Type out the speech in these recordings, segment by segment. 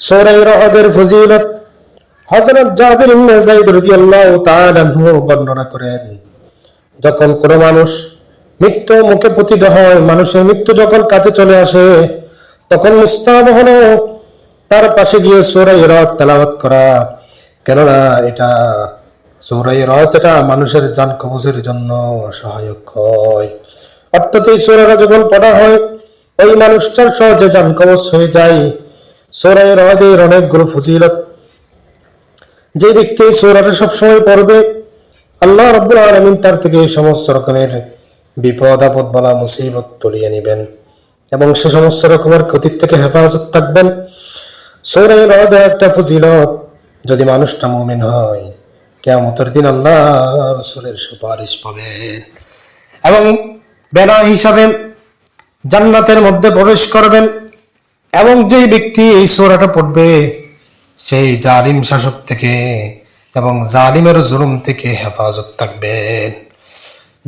সূরা রহদের ফজিলত হযরত জাবির ইবনে যায়েদ বর্ণনা করেন, যখন কোনো মানুষ মৃত্যু মুখে পতিত হয়, মানুষের মৃত্যু যখন কাছে চলে আসে, তখন মুস্তাব তার পাশে গিয়ে সূরা রদ তেলাওয়াত করা। কেননা এটা সূরা রদ এটা মানুষের জান কবজের জন্য সহায়ক হয়। অর্থাৎ এই সূরাটা যখন পড়া হয়, ওই মানুষটার সহজে জান কবজ হয়ে যায়। সূরা রদের অনেকগুলো ফজিলত। যে ব্যক্তি সূরাটা সবসময় পড়বে, আল্লাহ রব্বুল আলমিন তার থেকে সমস্ত রকমের বিপদ, আপদ বলা, মুসিবত তুলিয়ে নেবেন এবং সে সমস্ত রকমের ক্ষতির থেকে হেফাজত থাকবেন। সৌরাই রদের একটা ফজিলত, যদি মানুষটা মুমিন হয় কেমতের দিন আল্লাহ রসুলের সুপারিশ পাবেন এবং বেলা হিসাবে জান্নাতের মধ্যে প্রবেশ করবেন। এবং যেই ব্যক্তি এই সৌরাটা পড়বে, সেই জালিম শাসক থেকে এবং জালিমের জুলুম থেকে হেফাজত থাকবেন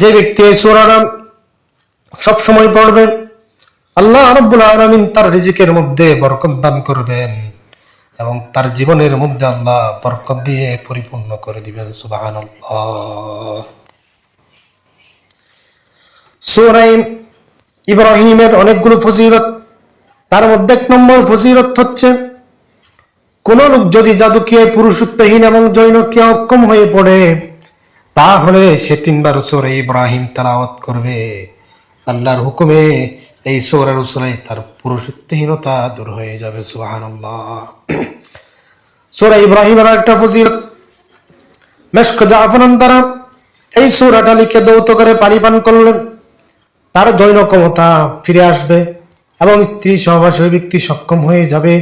যে ব্যক্তি এই সূরাটা সবসময় পড়বে, আল্লাহ রাব্বুল আলামিন তার রিজিকের মধ্যে বরকত দান করবেন এবং তার জীবনের মধ্যে আল্লাহ বরকত দিয়ে পরিপূর্ণ করে দিবেন, সুবহানাল্লাহ। সূরা ইব্রাহিমের অনেকগুলো ফজিলত তার মধ্যে এক নম্বর ফজিলত হচ্ছে, কোন লোক যদি জাদুকীয় পুরুষত্বহীন এবং জৈনকীয় অক্ষম হয়ে পড়ে, তাহলে সে তিনবার সোরে ইব্রাহিম তালাওয়াত করবে। আল্লাহর হুকুমে এই সোরের উসরে তার পুরুষত্বহীনতা দূর হয়ে যাবে সুবাহান সোরা ইব্রাহিমের একটা ফজিল মেশক জাফরান দ্বারা এই সোরাটা লিখে দৌত করে পানি পান করলেন। তার জৈন ক্ষমতা ফিরে আসবে। এবং স্ত্রী সহবাস ওই ব্যক্তি সক্ষম হয়ে যাবে।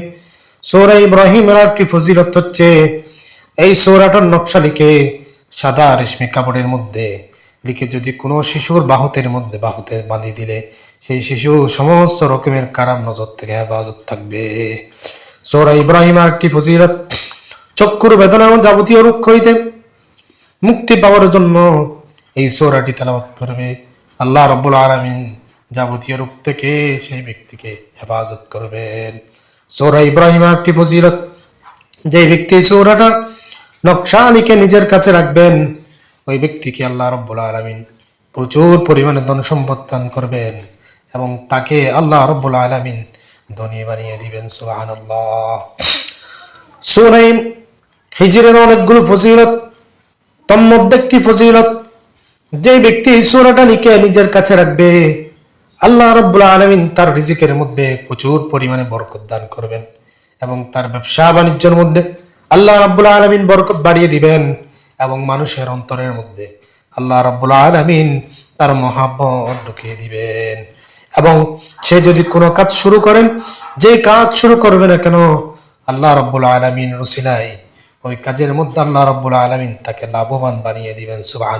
সৌরা ইব্রাহিমের একটি ফজিলত হচ্ছে, এই সৌরাটার নকশা লিখে সাদা রেশমি কাপড়ের মধ্যে লিখে যদি কোনো শিশুর বাহুতের মধ্যে বাহুতে বাঁধিয়ে দিলে, সেই শিশু সমস্ত রকমের কারাম নজর থেকে হেফাজত থাকবে। সৌরা ইব্রাহিম একটি ফজিলত, চক্ষুর বেদনা এবং যাবতীয় রুক্ষ হইতে মুক্তি পাওয়ার জন্য এই সৌরাটি তেলাওয়াত করবে। আল্লাহ রব্বুল আলমিন যাবতীয় রূপ থেকে সেই ব্যক্তিকে হেফাজত করবেন। সৌরা ইব্রাহিম একটি ফজিলত যে ব্যক্তি সৌরাটা নকশা লিখে নিজের কাছে রাখবেন, ওই ব্যক্তিকে আল্লাহ রব্বুল আলমিন প্রচুর পরিমাণে ধন সম্পদ দান করবেন এবং তাকে আল্লাহ রব্বুল আলমিন ধনী বানিয়ে দিবেন সুবাহ সুরাইম হিজরের অনেকগুলো ফজিলত তোর একটি ফজিলত যে ব্যক্তি সূরাটা লিখে নিজের কাছে রাখবে আল্লাহ রব্বুল আলমিন তার রিজিকের মধ্যে প্রচুর পরিমাণে বরকত দান করবেন এবং তার ব্যবসা বাণিজ্যের মধ্যে আল্লাহ রব্বুল আলমিন বরকত বাড়িয়ে দিবেন এবং মানুষের অন্তরের মধ্যে আল্লাহ রব্বুল আলমিন তার মহাব্বত ঢুকিয়ে দিবেন। এবং সে যদি কোনো কাজ শুরু করেন, যে কাজ শুরু করবে না কেন, আল্লাহ রব্বুল আলমিন রসিলাই ওই কাজের মধ্যে আল্লাহ রব্বুল আলমিন তাকে লাভবান বানিয়ে দিবেন সুবাহ